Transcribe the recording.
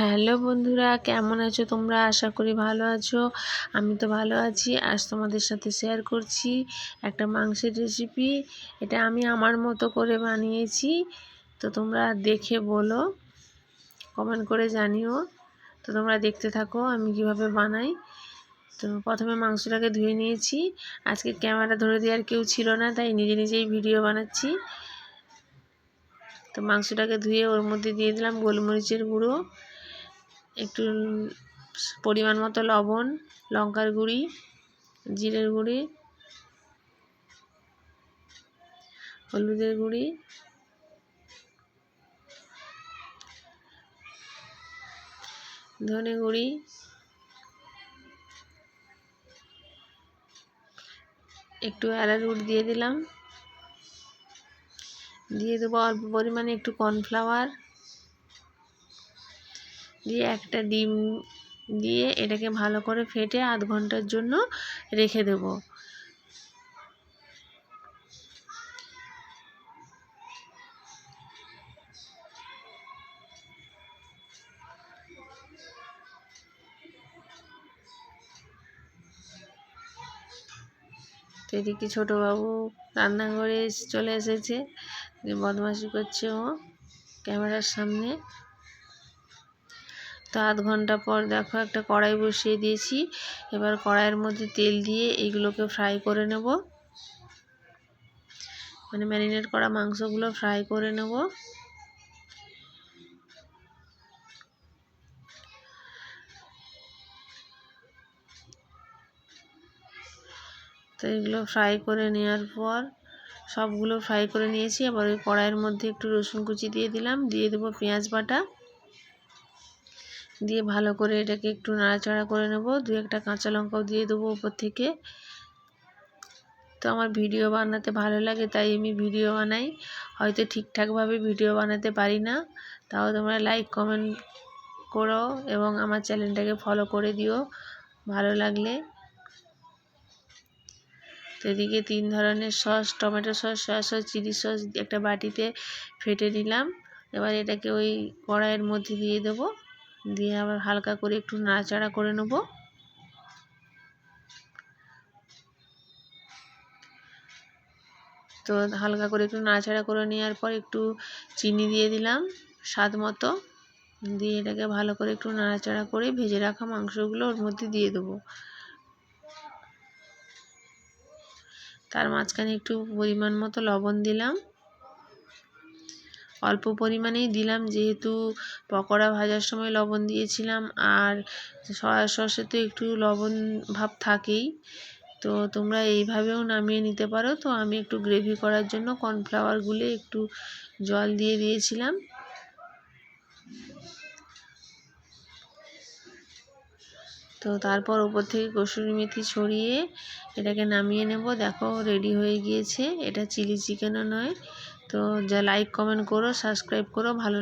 Hello বন্ধুরা, কেমন আছো তোমরা? আশা করি ভালো আছো। আমি তো ভালো আছি। আজ তোমাদের সাথে শেয়ার করছি একটা মাংসের রেসিপি এটা আমি আমার মতো করে বানিয়েছি। তো তোমরা দেখে বলো কমেন্ট করে জানিও। তো তোমরা দেখতে থাকো আমি কীভাবে বানাই। তো প্রথমে মাংসটাকে ধুয়ে নিয়েছি। আজকে ক্যামেরা ধরে দেওয়ার কেউ ছিল না, তাই নিজে নিজেই ভিডিও বানাচ্ছি। তো মাংসটাকে ধুয়ে ওর মধ্যে দিয়ে দিলাম গোলমরিচের গুঁড়ো। একটু পরিমাণ মতো লবণ, লঙ্কার গুঁড়ি, জিরের গুঁড়ি, হলুদের গুঁড়ি, ধনে গুঁড়ি, একটু অ্যারারুট দিয়ে দিলাম। দিয়ে দেবো অল্প পরিমাণে একটু কর্নফ্লাওয়ার দিয়ে একটা ডিম দিয়ে এটাকে ভালো করে ফেটে আধ ঘণ্টার জন্য রেখে দেব। তো এদিকে ছোটোবাবু রান্নাঘরে চলে এসেছে। বদমাশি করছে ও ক্যামেরার সামনে। তো আধ ঘণ্টা পর দেখো একটা কড়াই বসিয়ে দিয়েছি। এবার কড়াইয়ের মধ্যে তেল দিয়ে এইগুলোকে ফ্রাই করে নেব। মানে ম্যারিনেট করা মাংসগুলো ফ্রাই করে নেব। তো এগুলো ফ্রাই করে নেওয়ার পর সবগুলো ফ্রাই করে নিয়েছি। আবার ওই কড়াইয়ের মধ্যে একটু রসুন কুচি দিয়ে দিলাম। দিয়ে দেবো পেঁয়াজ বাটা। দিয়ে ভালো করে এটাকে একটু নাড়াচাড়া করে নেব। দু একটা কাঁচা লঙ্কাও দিয়ে দেবো উপর থেকে। তো আমার ভিডিও বানাতে ভালো লাগে, তাই আমি ভিডিও বানাই। হয়তো ঠিকঠাকভাবে ভিডিও বানাতে পারি না। তাও তোমরা লাইক, কমেন্ট করো এবং আমার চ্যানেলটাকে ফলো করে দিও, ভালো লাগলে। তো এদিকে তিন ধরনের sauce, tomato sauce, soya sauce, chilli sauce একটা বাটিতে ফেটে নিলাম। এবার এটাকে ওই কড়াইয়ের মধ্যে দিয়ে দেবো। দিয়ে আবার হালকা করে একটু নাড়াচাড়া করে নেব। তো হালকা করে একটু নাড়াচাড়া করে নেওয়ার পর একটু চিনি দিয়ে দিলাম স্বাদ মতো। দিয়ে এটাকে ভালো করে একটু নাড়াচাড়া করে ভেজে রাখা মাংসগুলো ওর মধ্যে দিয়ে দেবো। তার মাঝখানে একটু পরিমাণ মতো লবণ দিলাম। অল্প পরিমাণেই দিলাম, যেহেতু পকোড়া ভাজার সময় লবণ দিয়েছিলাম আর সয়া সসে তো একটু লবণ ভাব থাকেই। তো তোমরা এইভাবেও নামিয়ে নিতে পারো। তো আমি একটু গ্রেভি করার জন্য কর্নফ্লাওয়ার গুলে একটু জল দিয়ে দিয়েছিলাম। তো তারপর ওপর থেকে কসুরি মেথি ছড়িয়ে এটাকে নামিয়ে নেব। দেখো, রেডি হয়ে গিয়েছে। এটা চিলি চিকেনও নয় তো যা লাইক কমেন্ট করো সাবস্ক্রাইব করো ভালো